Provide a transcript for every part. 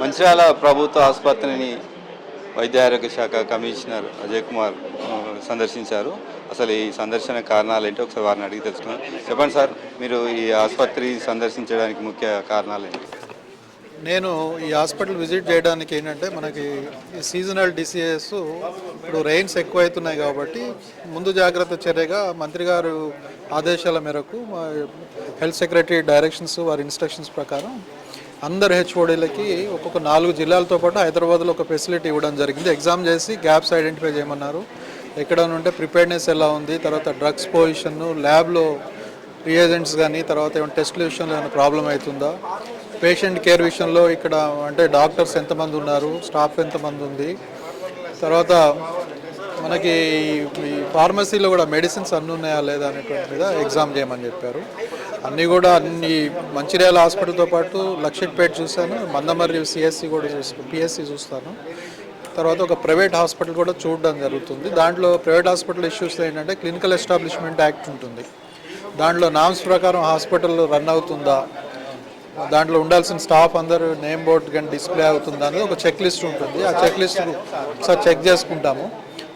మంచిర్యాల ప్రభుత్వ ఆసుపత్రిని వైద్య ఆరోగ్య శాఖ కమిషనర్ అజయ్ కుమార్ సందర్శించారు. అసలు ఈ సందర్శన కారణాలు ఏంటో? ఒకసారి వారిని అడిగి తెలుసుకున్నాం చెప్పండి సార్ మీరు ఈ ఆసుపత్రి సందర్శించడానికి ముఖ్య కారణాలు ఏంటి? నేను ఈ హాస్పిటల్ విజిట్ చేయడానికి ఏంటంటే మనకి సీజనల్ డిసీజెస్ ఇప్పుడు రెయిన్స్ ఎక్కువ అవుతున్నాయి కాబట్టి ముందు జాగ్రత్త చర్యగా మంత్రి గారు ఆదేశాల మేరకు హెల్త్ సెక్రటరీ డైరెక్షన్స్ వారి ఇన్స్ట్రక్షన్స్ ప్రకారం అందరు హెచ్ఓడీలకి ఒక్కొక్క నాలుగు జిల్లాలతో పాటు హైదరాబాద్లో ఒక ఫెసిలిటీ ఇవ్వడం జరిగింది. ఎగ్జామ్ చేసి గ్యాప్స్ ఐడెంటిఫై చేయమన్నారు. ఎక్కడ ఉంటే ప్రిపేర్నెస్ ఎలా ఉంది? తర్వాత డ్రగ్స్ పొజిషన్ ల్యాబ్లో రియేజెంట్స్ కానీ తర్వాత ఏమైనా టెస్ట్ విషయంలో ఏమైనా ప్రాబ్లం అవుతుందా? పేషెంట్ కేర్ విషయంలో ఇక్కడ అంటే డాక్టర్స్ ఎంతమంది ఉన్నారు? స్టాఫ్ ఎంతమంది ఉంది? తర్వాత మనకి ఈ ఫార్మసీలో కూడా మెడిసిన్స్ అన్నీ ఉన్నాయా లేదా అనేటువంటి మీద ఎగ్జామ్ చేయమని చెప్పారు. అన్నీ కూడా అన్ని మంచిర్యాల హాస్పిటల్తో పాటు లక్షట్పేట చూశాను మందమర్రి సిఎస్సి కూడా చూస్తాను పిఎస్సి చూస్తాను. తర్వాత ఒక ప్రైవేట్ హాస్పిటల్ కూడా చూడడం జరుగుతుంది. దాంట్లో ప్రైవేట్ హాస్పిటల్ ఇష్యూస్ ఏంటంటే క్లినికల్ ఎస్టాబ్లిష్మెంట్ యాక్ట్ ఉంటుంది. దాంట్లో నామ్స్ ప్రకారం హాస్పిటల్ రన్ అవుతుందా? దాంట్లో ఉండాల్సిన స్టాఫ్ అందరూ నేమ్ బోర్డ్ కానీ డిస్ప్లే అవుతుందా అనేది ఒక చెక్ లిస్ట్ ఉంటుంది. ఆ చెక్ లిస్ట్ ఒకసారి చెక్ చేసుకుంటాము.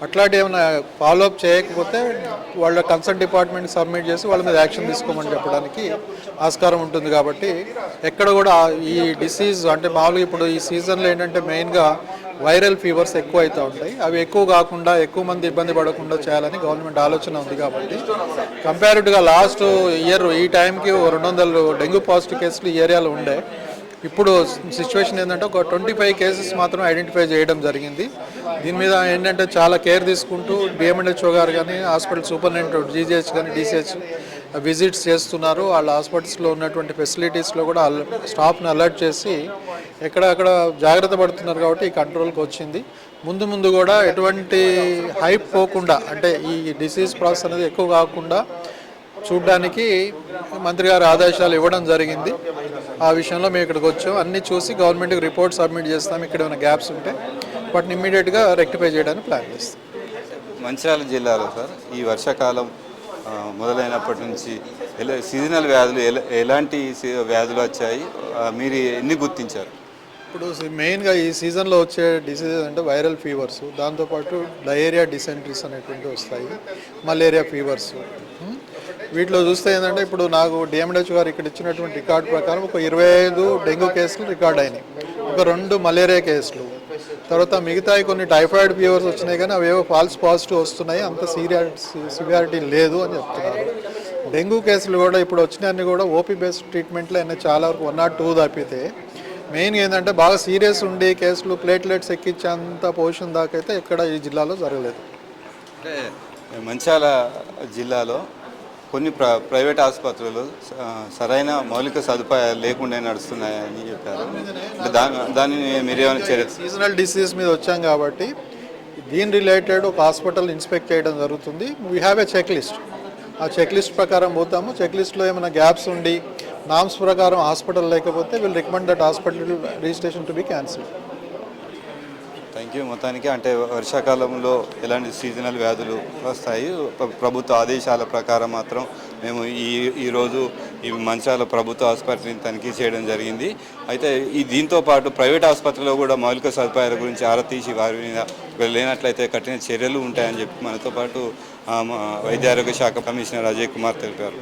అట్లాంటి ఏమైనా ఫాలో అప్ చేయకపోతే వాళ్ళ కన్సల్ట్ డిపార్ట్మెంట్ సబ్మిట్ చేసి వాళ్ళ మీద యాక్షన్ తీసుకోమని చెప్పడానికి ఆస్కారం ఉంటుంది కాబట్టి ఎక్కడ కూడా ఈ డిసీజ్ అంటే మామూలుగా ఇప్పుడు ఈ సీజన్లో ఏంటంటే మెయిన్గా వైరల్ ఫీవర్స్ ఎక్కువ అవుతూ ఉంటాయి. అవి ఎక్కువ కాకుండా ఎక్కువ మంది ఇబ్బంది పడకుండా చేయాలని గవర్నమెంట్ ఆలోచన ఉంది కాబట్టి కంపారిటివ్గా లాస్ట్ ఇయర్ ఈ టైంకి ఓ రెండు వందలు డెంగ్యూ పాజిటివ్ కేసులు ఈ ఏరియాలో ఉండే. ఇప్పుడు సిచ్యువేషన్ ఏంటంటే ఒక ట్వంటీ ఫైవ్ కేసెస్ మాత్రం ఐడెంటిఫై చేయడం జరిగింది. దీని మీద ఏంటంటే చాలా కేర్ తీసుకుంటూ డిఎంఎన్హెచ్ఓ గారు కానీ హాస్పిటల్ సూపరింటెండెంట్ జీజీహెచ్ కానీ డిసిహెచ్ విజిట్స్ చేస్తున్నారు. వాళ్ళ హాస్పిటల్స్లో ఉన్నటువంటి ఫెసిలిటీస్లో కూడా స్టాఫ్ని అలర్ట్ చేసి ఎక్కడక్కడ జాగ్రత్త పడుతున్నారు కాబట్టి ఈ కంట్రోల్కి వచ్చింది. ముందు ముందు కూడా ఎటువంటి హైప్ పోకుండా అంటే ఈ డిసీజ్ ప్రాసెస్ అనేది ఎక్కువ కాకుండా చూడ్డానికి మంత్రి గారు ఆదేశాలు ఇవ్వడం జరిగింది. ఆ విషయంలో మేము ఇక్కడికి వచ్చాం. అన్ని చూసి గవర్నమెంట్కి రిపోర్ట్ సబ్మిట్ చేస్తాం. ఇక్కడ ఏమైనా గ్యాప్స్ ఉంటే వాటిని ఇమ్మీడియట్గా రెక్టిఫై చేయడానికి ప్లాన్ చేస్తాం. మంచిర్యాల జిల్లాలో సార్ ఈ వర్షాకాలం మొదలైనప్పటి నుంచి ఎలా సీజనల్ వ్యాధులు ఎలా ఎలాంటి వ్యాధులు వచ్చాయి? మీరు ఎన్ని గుర్తించారు? ఇప్పుడు మెయిన్గా ఈ సీజన్లో వచ్చే డిసీజెస్ అంటే వైరల్ ఫీవర్స్ దాంతోపాటు డయేరియా డిసెంట్రీస్ అనేటువంటివి వస్తాయి మలేరియా ఫీవర్స్ వీటిలో చూస్తే ఏంటంటే ఇప్పుడు నాకు డిఎంహెచ్ గారు ఇక్కడ ఇచ్చినటువంటి రికార్డు ప్రకారం ఒక ఇరవై ఐదు డెంగ్యూ కేసులు రికార్డ్ అయినాయి. ఒక రెండు మలేరియా కేసులు. తర్వాత మిగతాయి కొన్ని టైఫాయిడ్ ఫీవర్స్ వచ్చినాయి కానీ అవేవో ఫాల్స్ పాజిటివ్ వస్తున్నాయి అంత సీరియస్ సివియారిటీ లేదు అని చెప్తున్నారు. డెంగ్యూ కేసులు కూడా ఇప్పుడు వచ్చినన్ని కూడా ఓపీ బేస్డ్ ట్రీట్మెంట్లో అయినా చాలా వరకు వన్ నాట్ టూ తప్పితే మెయిన్ ఏంటంటే బాగా సీరియస్ ఉండి కేసులు ప్లేట్లెట్స్ ఎక్కించేంత పొజిషన్ దాకా అయితే ఎక్కడ ఈ జిల్లాలో జరగలేదు. అంటే మంచిర్యాల జిల్లాలో కొన్ని ప్ర ప్రైవేట్ ఆసుపత్రులు సరైన మౌలిక సదుపాయాలు లేకుండా నడుస్తున్నాయని చెప్పారు. దాని దాన్ని మీరేమైనా చర్య సీజనల్ డిసీజ్ మీద వచ్చాం కాబట్టి దీని రిలేటెడ్ ఒక హాస్పిటల్ ఇన్స్పెక్ట్ చేయడం జరుగుతుంది. We have a checklist ఆ చెక్ లిస్ట్ ప్రకారం పోతాము. చెక్ లిస్ట్లో ఏమైనా గ్యాప్స్ ఉండి నామ్స్ ప్రకారం హాస్పిటల్ లేకపోతే will recommend that hospital registration to be cancel thank you మొత్తానికి అంటే వర్షాకాలంలో ఎలాంటి సీజనల్ వ్యాధులు వస్తాయి? ప్రభుత్వ ఆదేశాల ప్రకారం మాత్రం మేము ఈ ఈరోజు ఈ మంచాల ప్రభుత్వ ఆసుపత్రిని తనిఖీ చేయడం జరిగింది. అయితే ఈ దీంతో పాటు ప్రైవేట్ ఆసుపత్రిలో కూడా మౌలిక సదుపాయాల గురించి ఆరా తీసి వారి మీద లేనట్లయితే కఠిన చర్యలు ఉంటాయని చెప్పి మనతో పాటు వైద్య ఆరోగ్య శాఖ కమిషనర్ అజయ్ కుమార్ తెలిపారు.